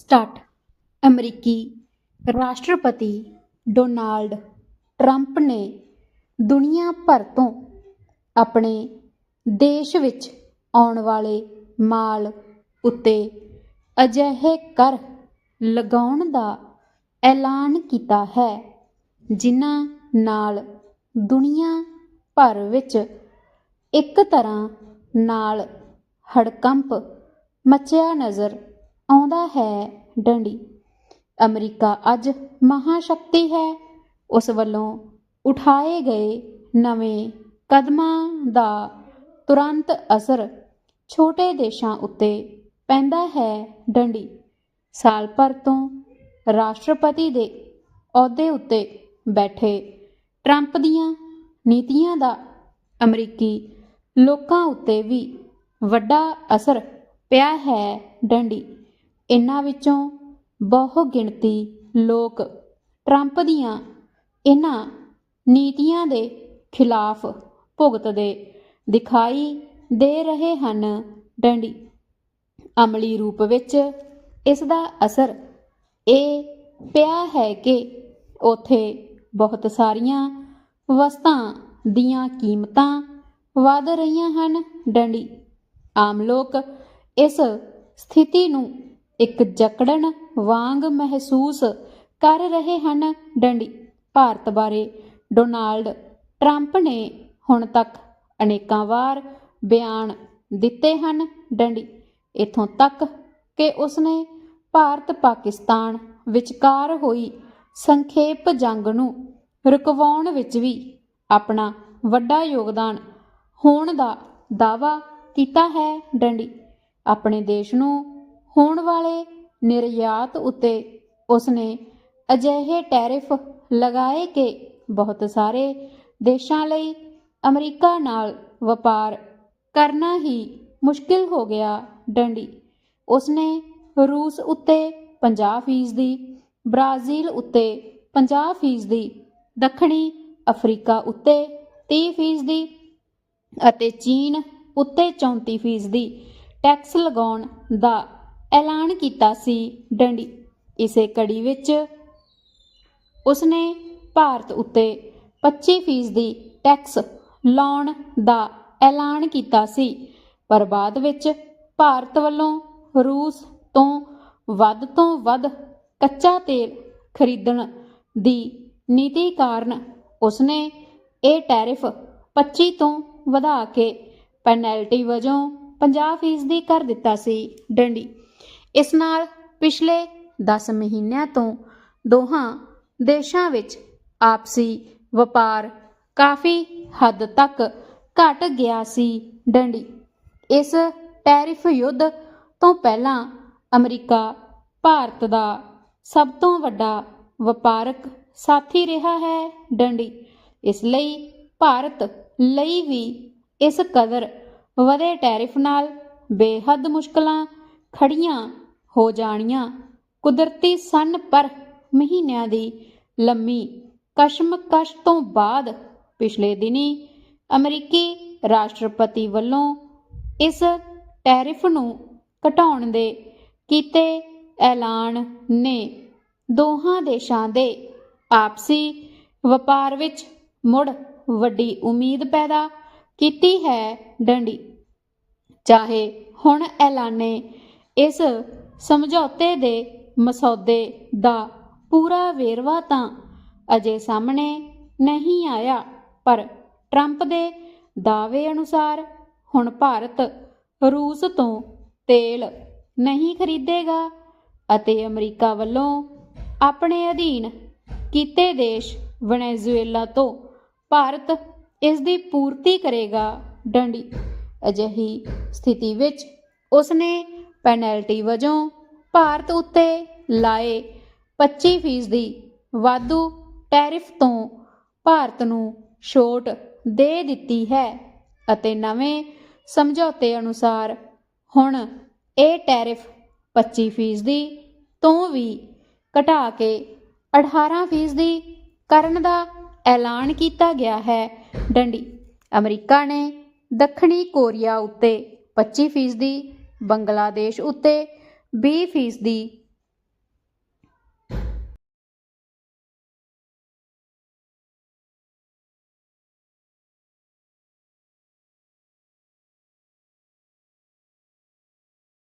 Start. ਅਮਰੀਕੀ ਰਾਸ਼ਟਰਪਤੀ Donald Trump ਨੇ ਦੁਨੀਆ ਭਰ ਤੋਂ ਆਪਣੇ ਦੇਸ਼ ਵਿੱਚ ਆਉਣ ਵਾਲੇ ਮਾਲ ਉੱਤੇ ਅਜਿਹੇ ਕਰ ਲਗਾਉਣ ਦਾ ਐਲਾਨ ਕੀਤਾ ਹੈ, ਜਿਨ੍ਹਾਂ ਨਾਲ ਦੁਨੀਆ ਭਰ ਵਿੱਚ ਇੱਕ ਤਰ੍ਹਾਂ ਨਾਲ ਹੜਕੰਪ ਮਚਿਆ ਨਜ਼ਰ ਆਉਂਦਾ ਹੈ ਡੰਡੀ। ਅਮਰੀਕਾ ਅੱਜ ਮਹਾਸ਼ਕਤੀ ਹੈ। ਉਸ ਵੱਲੋਂ ਉਠਾਏ ਗਏ ਨਵੇਂ ਕਦਮਾਂ ਦਾ ਤੁਰੰਤ ਅਸਰ ਛੋਟੇ ਦੇਸ਼ਾਂ ਉੱਤੇ ਪੈਂਦਾ ਹੈ ਡੰਡੀ। ਸਾਲ ਭਰ ਤੋਂ ਰਾਸ਼ਟਰਪਤੀ ਦੇ ਅਹੁਦੇ ਉੱਤੇ ਬੈਠੇ ਟਰੰਪ ਦੀਆਂ ਨੀਤੀਆਂ ਦਾ ਅਮਰੀਕੀ ਲੋਕਾਂ ਉੱਤੇ ਵੀ ਵੱਡਾ ਅਸਰ ਪਿਆ ਹੈ ਡੰਡੀ। ਇਹਨਾਂ ਵਿੱਚੋਂ ਬਹੁ ਗਿਣਤੀ ਲੋਕ ਟਰੰਪ ਦੀਆਂ ਇਹਨਾਂ ਨੀਤੀਆਂ ਦੇ ਖਿਲਾਫ ਭੁਗਤਦੇ ਦਿਖਾਈ ਦੇ ਰਹੇ ਹਨ। ਡੰਡੀ, ਅਮਲੀ ਰੂਪ ਵਿੱਚ ਇਸ ਦਾ ਅਸਰ ਇਹ ਪਿਆ ਹੈ ਕਿ ਉਥੇ ਬਹੁਤ ਸਾਰੀਆਂ ਵਸਤਾਂ ਦੀਆਂ ਕੀਮਤਾਂ ਵਧ ਰਹੀਆਂ ਹਨ। ਡੰਡੀ, ਆਮ ਲੋਕ ਇਸ ਸਥਿਤੀ ਨੂੰ ਇੱਕ ਜਕੜਨ ਵਾਂਗ ਮਹਿਸੂਸ ਕਰ ਰਹੇ ਹਨ ਡੰਡੀ। ਭਾਰਤ ਬਾਰੇ ਡੋਨਾਲਡ ਟਰੰਪ ਨੇ ਹੁਣ ਤੱਕ ਅਨੇਕਾਂ ਵਾਰ ਬਿਆਨ ਦਿੱਤੇ ਹਨ ਡੰਡੀ। ਇਥੋਂ ਤੱਕ ਕਿ ਉਸਨੇ ਭਾਰਤ ਪਾਕਿਸਤਾਨ ਵਿਚਕਾਰ ਹੋਈ ਸੰਖੇਪ ਜੰਗ ਨੂੰ ਰੁਕਵਾਉਣ ਵਿੱਚ ਵੀ ਆਪਣਾ ਵੱਡਾ ਯੋਗਦਾਨ ਹੋਣ ਦਾ ਦਾਅਵਾ ਕੀਤਾ ਹੈ ਡੰਡੀ। ਆਪਣੇ ਦੇਸ਼ ਨੂੰ ਹੋਣ ਵਾਲੇ ਨਿਰਯਾਤ ਉੱਤੇ ਉਸਨੇ ਅਜਿਹੇ ਟੈਰਿਫ ਲਗਾਏ ਕਿ ਬਹੁਤ ਸਾਰੇ ਦੇਸ਼ਾਂ ਲਈ ਅਮਰੀਕਾ ਨਾਲ ਵਪਾਰ ਕਰਨਾ ਹੀ ਮੁਸ਼ਕਿਲ ਹੋ ਗਿਆ ਡੰਡੀ। ਉਸਨੇ ਰੂਸ ਉੱਤੇ 50% ਦੀ ਬ੍ਰਾਜ਼ੀਲ ਉੱਤੇ 50% ਦੀ ਦੱਖਣੀ ਅਫਰੀਕਾ ਉੱਤੇ 30% ਦੀ ਅਤੇ ਚੀਨ ਉੱਤੇ 34% ਦੀ ਟੈਕਸ ਲਗਾਉਣ ਦਾ ਐਲਾਨ ਕੀਤਾ ਸੀ। ਡੰਡੀ ਇਸੇ ਕੜੀ ਵਿੱਚ ਉਸਨੇ ਭਾਰਤ ਉੱਤੇ 25% ਦੀ ਟੈਕਸ ਲਾਉਣ ਦਾ ਐਲਾਨ ਕੀਤਾ ਸੀ। ਪਰ ਬਾਅਦ ਵਿੱਚ ਭਾਰਤ ਵੱਲੋਂ ਰੂਸ ਤੋਂ ਵੱਧ ਤੋਂ ਵੱਧ ਕੱਚਾ ਤੇਲ ਖਰੀਦਣ ਦੀ ਨੀਤੀ ਕਾਰਨ ਉਸਨੇ ਇਹ ਟੈਰਿਫ 25 ਤੋਂ ਵਧਾ ਕੇ ਪੈਨਲਟੀ ਵਜੋਂ 50% ਦੀ ਕਰ ਦਿੱਤਾ ਸੀ। ਡੰਡੀ ਇਸ ਨਾਲ ਪਿਛਲੇ 10 ਮਹੀਨਿਆਂ ਤੋਂ ਦੋਹਾਂ ਦੇਸ਼ਾਂ ਵਿੱਚ ਆਪਸੀ ਵਪਾਰ ਕਾਫੀ ਹੱਦ ਤੱਕ ਘਟ ਗਿਆ ਸੀ ਡੰਡੀ। ਇਸ ਟੈਰਿਫ ਯੁੱਧ ਤੋਂ ਪਹਿਲਾਂ ਅਮਰੀਕਾ ਭਾਰਤ ਦਾ ਸਭ ਤੋਂ ਵੱਡਾ ਵਪਾਰਕ ਸਾਥੀ ਰਿਹਾ ਹੈ ਡੰਡੀ। ਇਸ ਲਈ ਭਾਰਤ ਲਈ ਵੀ ਇਸ ਕਦਰ ਵਧੇ ਟੈਰਿਫ ਨਾਲ ਬੇਹੱਦ ਮੁਸ਼ਕਲਾਂ ਖੜੀਆਂ ਹੋ ਜਾਣੀਆਂ। ਕੁਦਰਤੀ ਸਨ ਪਰ ਮਹੀਨਿਆਂ ਦੀ ਲੰਮੀ ਕਸ਼ਮਕਸ਼ ਤੋਂ ਬਾਅਦ ਪਿਛਲੇ ਦਿਨੀ ਅਮਰੀਕੀ ਰਾਸ਼ਟਰਪਤੀ ਵੱਲੋਂ ਇਸ ਟੈਰਿਫ ਨੂੰ ਘਟਾਉਣ ਦੇ ਕੀਤੇ ਐਲਾਨ ਨੇ ਦੋਹਾਂ ਦੇਸ਼ਾਂ ਦੇ ਆਪਸੀ ਵਪਾਰ ਵਿੱਚ ਮੁੜ ਵੱਡੀ ਉਮੀਦ ਪੈਦਾ ਕੀਤੀ ਹੈ ਡੰਡੀ। ਚਾਹੇ ਹੁਣ ਐਲਾਨੇ ਇਸ ਸਮਝੌਤੇ ਦੇ ਮਸੌਦੇ ਦਾ ਪੂਰਾ ਵੇਰਵਾ ਤਾਂ ਅਜੇ ਸਾਹਮਣੇ ਨਹੀਂ ਆਇਆ, ਪਰ ਟਰੰਪ ਦੇ ਦਾਅਵੇ ਅਨੁਸਾਰ ਹੁਣ ਭਾਰਤ ਰੂਸ ਤੋਂ ਤੇਲ ਨਹੀਂ ਖਰੀਦੇਗਾ ਅਤੇ ਅਮਰੀਕਾ ਵੱਲੋਂ ਆਪਣੇ ਅਧੀਨ ਕੀਤੇ ਦੇਸ਼ ਵੈਨੇਜ਼ੁਏਲਾ ਤੋਂ ਭਾਰਤ ਇਸ ਦੀ ਪੂਰਤੀ ਕਰੇਗਾ ਡੰਡੀ। ਅਜਿਹੀ ਸਥਿਤੀ ਵਿੱਚ ਉਸਨੇ ਪੈਨਲਟੀ ਵਜੋਂ ਭਾਰਤ ਉੱਤੇ ਲਾਏ 25% ਦੀ ਵਾਧੂ ਟੈਰਿਫ ਤੋਂ ਭਾਰਤ ਨੂੰ ਛੋਟ ਦੇ ਦਿੱਤੀ ਹੈ ਅਤੇ ਨਵੇਂ ਸਮਝੌਤੇ ਅਨੁਸਾਰ ਹੁਣ ਇਹ ਟੈਰਿਫ 25% ਦੀ ਤੋਂ ਵੀ ਘਟਾ ਕੇ 18% ਦੀ ਕਰਨ ਦਾ ਐਲਾਨ ਕੀਤਾ ਗਿਆ ਹੈ। ਡੰਡੀ, ਅਮਰੀਕਾ ਨੇ ਦੱਖਣੀ ਕੋਰੀਆ ਉੱਤੇ 25% ਦੀ ਬੰਗਲਾਦੇਸ਼ ਉੱਤੇ 20 ਫੀਸਦੀ